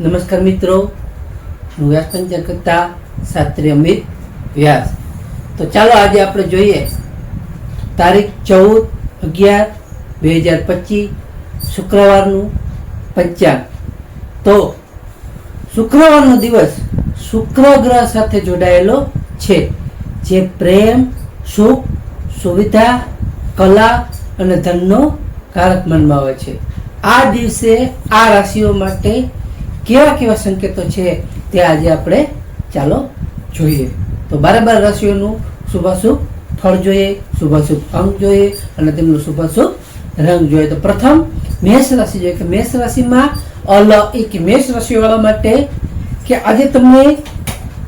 નમસ્કાર મિત્રો. હું વ્યાસ કરતા શાસ્ત્રી અમિત વ્યાસ. તો ચાલો આજે આપણે જોઈએ તારીખ ચૌદ અગિયાર બે હજાર પચીસ, શુક્રવારનું પંચાંગ. તો શુક્રવારનો દિવસ શુક્ર ગ્રહ સાથે જોડાયેલો છે. જે પ્રેમ, સુખ, સુવિધા, કલા અને ધનનો કારક માનવામાં આવે છે. આ દિવસે આ રાશિઓ માટે કેવા કેવા સંકેતો છે તે આજે આપણે ચાલો જોઈએ. તો બારે બાર રાશિઓનું શુભાશુભ ફળ જોઈએ, શુભાશુભ અંક જોઈએ અને તેમનું શુભાશુભ રંગ જોઈએ. તો પ્રથમ મેષ રાશિ જોઈએ કે મેષ રાશિમાં અલ એક મેષ રાશિવાળા માટે કે આજે તમને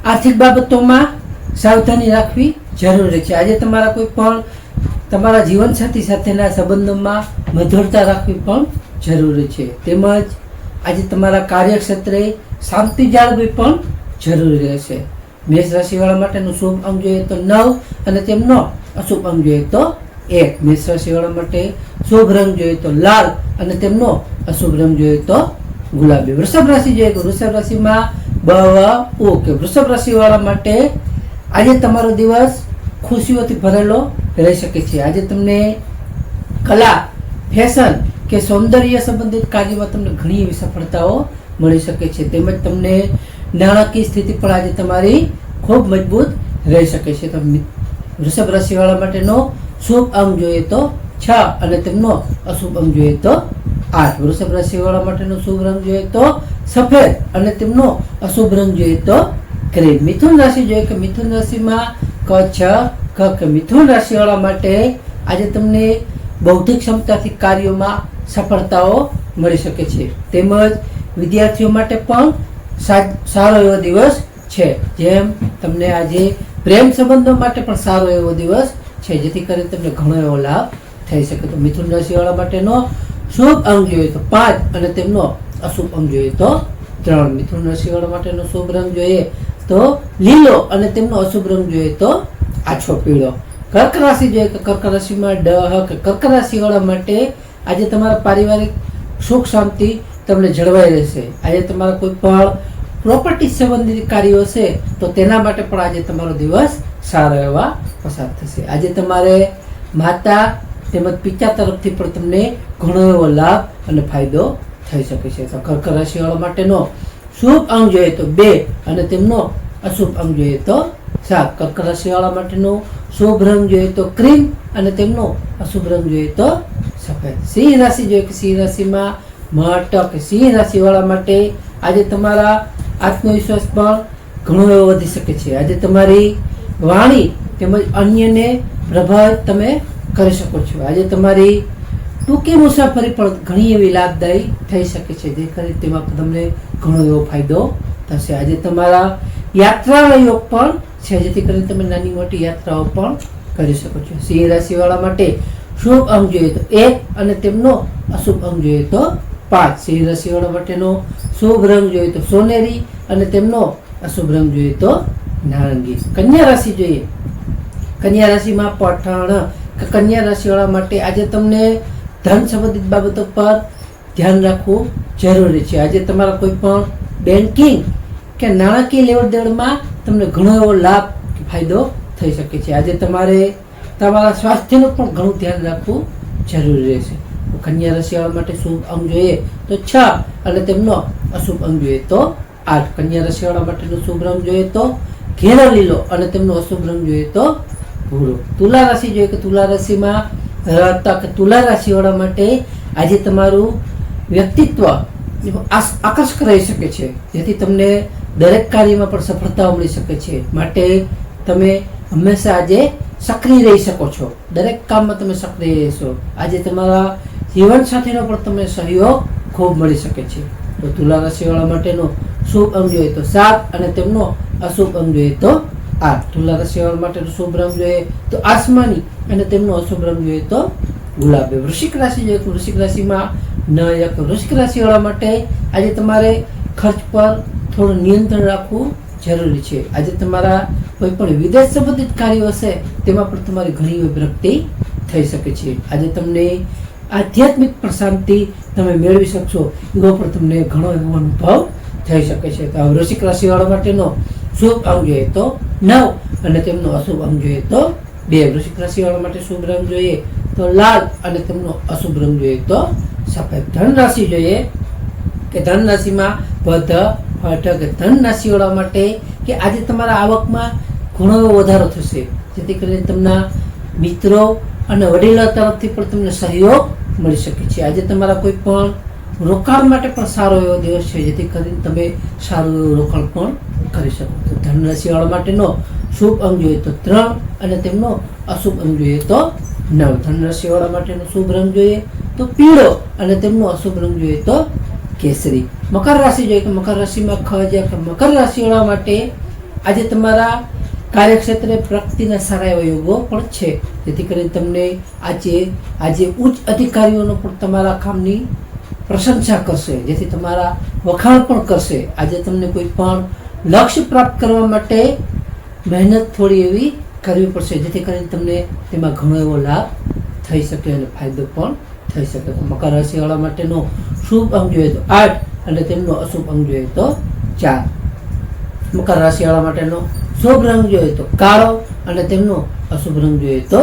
આર્થિક બાબતોમાં સાવધાની રાખવી જરૂરી છે. આજે તમારા કોઈ પણ તમારા જીવનસાથી સાથેના સંબંધોમાં મધુરતા રાખવી પણ જરૂરી છે. તેમજ આજે તમારા કાર્યક્ષેત્રે શાંતિ જાળવવી પણ જરૂરી રહેશે. મેષ રાશિવાળા માટેનું શુભ અંગ જોઈએ તો નવ અને તેમનો અશુભ અંગ જોઈએ તો એક. મેષ રાશિવાળા માટે શુભ રંગ જોઈએ તો લાલ અને તેમનો અશુભ રંગ જોઈએ તો ગુલાબી. વૃષભ રાશિ જોઈએ તો વૃષભ રાશિમાં બ કે વૃષભ રાશિવાળા માટે આજે તમારો દિવસ ખુશીઓથી ભરેલો રહી શકે છે. આજે તમને કલા ફેશન કે સૌંદર્ય સંબંધિત કાર્યમાં તમને ઘણી એવી સફળતાઓ મળી શકે છે. તેમજ તમને નાણાકીય સ્થિતિ પણ આજે તમારી ખૂબ મજબૂત રહી શકે છે. તો વૃષભ રાશિવાળા માટેનો શુભ અંગ જોઈએ તો છ અને તેમનો અશુભ અંગ જોઈએ તો આઠ. વૃષભ રાશિવાળા માટેનો શુભ રંગ જોઈએ તો સફેદ અને તેમનો અશુભ રંગ જોઈએ તો ક્રીમ મિથુન રાશિ જોઈએ કે મિથુન રાશિમાં ક છ ક. મિથુન રાશિવાળા માટે આજે તમને બૌદ્ધિક ક્ષમતાથી કાર્યોમાં સફળતાઓ મળી શકે છે. તેમજ વિદ્યાર્થીઓ માટે પણ સારો એવો દિવસ છે. જેમ તમને આજે પ્રેમ સંબંધો માટે પણ સારો એવો દિવસ છે. જેથી કરીને તમને ઘણો એવો લાભ થઈ શકે. તો મિથુન રાશિવાળા માટેનો શુભ અંગ જોઈએ તો પાંચ અને તેમનો અશુભ અંગ જોઈએ તો ત્રણ. મિથુન રાશિવાળા માટેનો શુભ રંગ જોઈએ તો લીલો અને તેમનો અશુભ રંગ જોઈએ તો આછો પીળો. કર્ક રાશિ જોઈએ કે કર્ક રાશિમાં ડ કે કર્ક રાશિવાળા માટે આજે તમારા પારિવારિક સુખ શાંતિ તમને જળવાઈ રહેશે. આજે તમારા કોઈ પણ પ્રોપર્ટી સંબંધિત કાર્યો હશે, તો તેના માટે પણ આજે તમારો દિવસ સારો એવા પસાર થશે. આજે તમારે માતા તેમજ પિતા તરફથી પણ તમને ઘણો એવો લાભ અને ફાયદો થઈ શકે છે. તો કર્ક રાશિવાળા માટેનો શુભ અંગ જોઈએ તો બે અને તેમનો અશુભ અંગ જોઈએ તો સાત. કર્ક રાશિવાળા માટેનો શુભ રંગ જોઈએ તો ક્રીમ અને તેમનો અશુભ રંગ જોઈએ તો સિંહ રાશિ જોઈએ કે સિંહ રાશિમાં મટક, સિંહ રાશિવાળા માટે આજે તમારા આત્મવિશ્વાસ પણ ઘણો એવો વધી શકે છે. આજે તમારી વાણી તેમજ અન્યને પ્રભાવિત તમે કરી શકો છો. આજે તમારી ટૂંકી મુસાફરી પણ ઘણી એવી લાભદાયી થઈ શકે છે. જે કરી તેમાં તમને ઘણો એવો ફાયદો થશે. આજે તમારા યાત્રાલયો પણ છે. જેથી કરીને તમે નાની મોટી યાત્રાઓ પણ કરી શકો છો. સિંહ રાશિવાળા માટે શુભ અંક જોઈએ તો એક અને તેમનો અશુભ અંક જોઈએ તો પાંચ. સિંહ રાશિવાળા માટેનો શુભ રંગ જોઈએ તો સોનેરી અને તેમનો અશુભ રંગ જોઈએ તો નારંગી. કન્યા રાશિ જોઈએ. કન્યા રાશિમાં પઠણ. કન્યા રાશિવાળા માટે આજે તમને ધન સંબંધિત બાબતો પર ધ્યાન રાખવું જરૂરી છે. આજે તમારા કોઈ પણ બેન્કિંગ કે નાણાકીય લેવડ દેવડમાં તમને ઘણો એવો લાભ ફાયદો થઈ શકે છે. આજે તમારે તમારા સ્વાસ્થ્યનું પણ ઘણું ધ્યાન રાખવું જરૂરી રહેશે. કન્યા રસિયાળા માટે શુભ અંગ જોઈએ તો છ અને તેમનો અશુભ અંગ જોઈએ તો આઠ. કન્યા રસિયાળા માટેનો શુભ રંગ જોઈએ તો ઘેરો લીલો અને તેમનો અશુભ રંગ જોઈએ તો ભૂરો. તુલા રાશિ જોઈએ કે તુલા રાશિમાં રહેતા કે તુલા રાશિવાળા માટે આજે તમારું વ્યક્તિત્વ આકર્ષક રહી શકે છે. જેથી તમને દરેક કાર્યમાં પણ સફળતા મળી શકે છે. માટે તમે હંમેશા આજે સક્રિય રહી શકો છો. દરેક કામમાં તમે સક્રિય રહેશો. આજે તમારા જીવન સાથેનો પણ તમને સહયોગ ખૂબ મળી શકે છે. તો તુલા રાશિવાળા માટેનો શુભ અંગ જોઈએ તો સાત અને તેમનો અશુભ અંગ જોઈએ તો આઠ. તુલા રાશિવાળા માટેનો શુભ રંગ જોઈએ તો આસમાની અને તેમનો અશુભ રંગ જોઈએ તો ગુલાબી. વૃશ્ચિક રાશિ જોઈએ તો વૃશ્ચિક રાશિમાં ન વૃશ્ચિક રાશિવાળા માટે આજે તમારે ખર્ચ પર થોડું નિયંત્રણ રાખવું જરૂરી છે. આજે તમારા કોઈ પણ વિદેશ સંબંધિત કાર્યો હશે, તેમાં પણ તમારી ઘણી વિભ્રક્તિ થઈ શકે છે. આજે તમને આધ્યાત્મિક પ્રશાંતિ તમે મેળવી શકશો, એવો પણ તમને ઘણો એવો અનુભવ થઈ શકે છે. તો વૃશ્ચિક રાશિવાળા માટેનો શુભ અંગ જોઈએ તો નવ અને તેમનો અશુભ અંગ જોઈએ તો બે. વૃશ્ચિક રાશિવાળા માટે શુભ રંગ જોઈએ તો લાલ અને તેમનો અશુભ રંગ જોઈએ તો સફેદ ધન રાશિ જોઈએ કે ધન રાશિમાં ફટક ધન રાશિવાળા માટે કે આજે તમારા આવકમાં ઘણો વધારો થશે. જેથી કરીને તમના મિત્રો અને વડીલો તરફથી પણ તમને સહયોગ મળી શકે છે. આજે તમારા કોઈ પણ રોકાણ માટે પણ સારો એવો દિવસ છે, જેથી કરીને તમે સારું એવું રોકાણ પણ કરી શકો. તો ધન માટેનો શુભ અંગ જોઈએ તો ત્રણ અને તેમનો અશુભ અંગ જોઈએ તો નવ. ધન રાશિવાળા માટેનો શુભ રંગ જોઈએ તો પીળો અને તેમનો અશુભ રંગ જોઈએ તો કેસરી. મકર રાશિ જોઈએ કે મકર રાશિમાં ખ જે મકર રાશિવાળા માટે આજે તમારા કાર્યક્ષેત્રે પ્રગતિના સારા એવા યોગો પણ છે. જેથી કરીને તમને આજે આજે ઉચ્ચ અધિકારીઓનો પણ તમારા કામની પ્રશંસા કરશે. જેથી તમારા વખાણ પણ કરશે. આજે તમને કોઈ પણ લક્ષ્ય પ્રાપ્ત કરવા માટે મહેનત થોડી એવી કરવી પડશે. જેથી કરીને તમને તેમાં ઘણો એવો લાભ થઈ શકે અને ફાયદો પણ થઈ શકે. તો મકર રાશિવાળા માટેનો શુભ અંગ જોઈએ તો આઠ અને તેમનો અશુભ અંગ જોઈએ તો ચાર. મકર રાશિવાળા માટેનો શુભ રંગ જોઈએ તો કાળો અને તેમનો અશુભ રંગ જોઈએ તો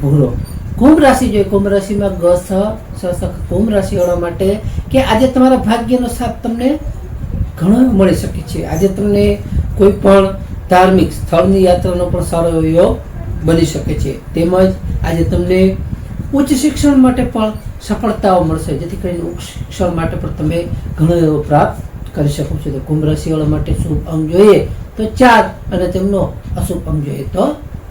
ભૂરો. કુંભ રાશિ જોઈએ. કુંભ રાશિમાં ગ, સ કુંભ રાશિવાળા માટે કે આજે તમારા ભાગ્યનો સાથ તમને ઘણો મળી શકે છે. આજે તમને કોઈ પણ ધાર્મિક સ્થળની યાત્રાનો પણ સારો એવો યોગ બની શકે છે. તેમજ આજે તમને ઉચ્ચ શિક્ષણ માટે પણ સફળતાઓ મળશે. જેથી કરીને ઉચ્ચ શિક્ષણ માટે પણ તમે ઘણો એવો પ્રાપ્ત કરી શકો છો. તો કુંભ રાશિવાળા માટે શુભ અંગ જોઈએ તો ચાર અને તેમનો અશુભ અંગ જોઈએ તો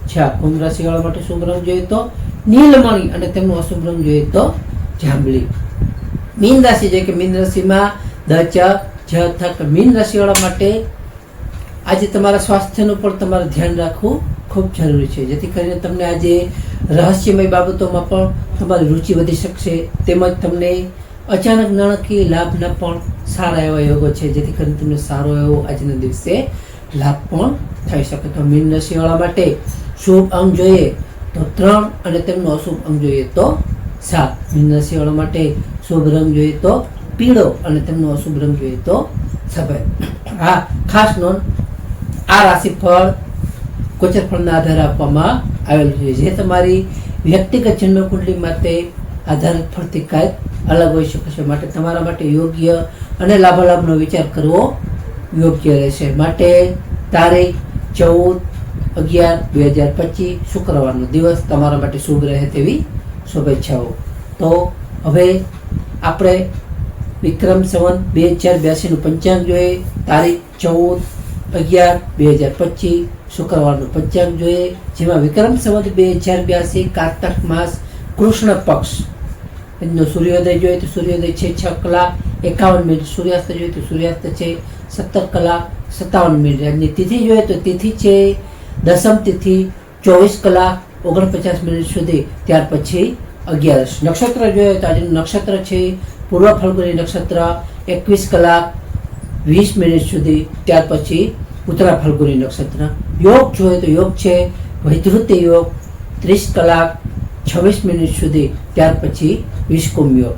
છ કુંભ રાશિવાળા માટે શુભ રંગ જોઈએ તો નીલમણી અને તેમનો અશુભ રંગ જોઈએ તો જાંબલી. મીન રાશિ જોઈએ કે મીન રાશિમાં દ, ચ, જ થક મીન રાશિવાળા માટે આજે તમારા સ્વાસ્થ્યનું પણ તમારે ધ્યાન રાખવું ખૂબ જરૂરી છે. જેથી કરીને તમને આજે રહસ્યમય બાબતોમાં પણ તમારી રુચિ વધી શકશે. તેમજ તમને અચાનક નાણાકીય લાભના પણ સારા એવા યોગો છે. જેથી કરીને તમને સારો એવો આજના દિવસે લાભ પણ થઈ શકે. તો મીન રાશિવાળા માટે શુભ અંગ જોઈએ તો ત્રણ અને તેમનો અશુભ અંગ જોઈએ તો સાત. મીન રાશિવાળા માટે શુભ રંગ જોઈએ તો પીળો અને તેમનો અશુભ રંગ જોઈએ તો સફેદ. હા, ખાસ નોંધ, આ રાશિફળ ગોચર ફળના આધારે આપવામાં આવેલું છે. જે તમારી વ્યક્તિગત જન્મકુંડલી માટે આધારિત ફળથી કાંઈક અલગ હોઈ શકે છે. માટે તમારા માટે યોગ્ય અને લાભાલાભનો વિચાર કરવો યોગ્ય રહેશે. માટે તારીખ ચૌદ અગિયાર બે હજાર પચીસ, શુક્રવારનો દિવસ તમારા માટે શુભ રહે તેવી શુભેચ્છાઓ. તો હવે આપણે વિક્રમ સંવત બે હજાર બ્યાસીનું પંચાંગ જોઈએ. તારીખ ચૌદ અગિયાર બે હજાર પચીસ શુક્રવારનું પંચાંગ જોઈએ. જેમાં વિક્રમ સંવત બે હજાર બ્યાસી કારતક માસ કૃષ્ણ પક્ષ. એમનો સૂર્યોદય જોઈએ તો સૂર્યોદય છે છ કલાક એકાવન મિનિટ. સૂર્યાસ્ત જોઈએ તો સૂર્યાસ્ત છે સત્તર કલાક સત્તાવન મિનિટ. આજની તિથિ જોઈએ તો તિથિ છે દસમ તિથિ, ચોવીસ કલાક ઓગણપચાસ મિનિટ સુધી. ત્યાર પછી અગિયારસ. નક્ષત્ર જોઈએ તો આજનું નક્ષત્ર છે પૂર્વ ફલ્ગુની નક્ષત્ર, એકવીસ કલાક વીસ મિનિટ સુધી. ત્યાર પછી ઉત્તરા ફલ્ગુની નક્ષત્ર. યોગ જોઈએ તો યોગ છે વૈધૃતિ યોગ, ત્રીસ કલાક, છવ્વીસ મિનિટ સુધી, ત્યાર પછી વિષ્કુમ યોગ.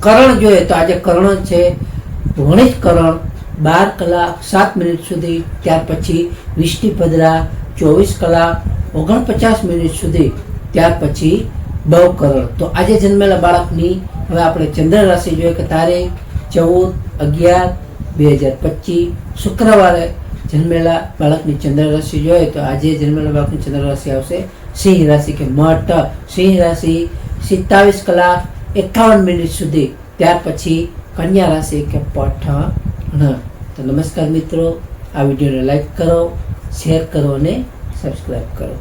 કરણ જોઈએ તો આજે કરણ છે વણિત કરણ બાર કલાક, સાત મિનિટ સુધી, ત્યાર પછી વિષ્ટિભદ્રા ચોવીસ કલાક, ઓગણપચાસ મિનિટ સુધી, ત્યાર પછી બવકરણ તો આજે જન્મેલા બાળકની, હવે આપણે ચંદ્ર રાશિ જોઈએ કે તારીખ, ચૌદ, અગિયાર, બે હજાર પચીસ, શુક્રવારે જન્મેલા બાળકની ચંદ્ર રાશિ જોઈએ તો આજે જન્મેલા બાળકની ચંદ્ર રાશિ આવશે સિંહ રાશિ કે મઠ. સિંહ રાશિ સિત્તાવીસ કલાક એકાવન મિનિટ સુધી. ત્યાર પછી કન્યા રાશિ કે પઠ. તો નમસ્કાર મિત્રો, આ વિડીયોને લાઈક કરો, શેર કરો અને સબસ્ક્રાઈબ કરો.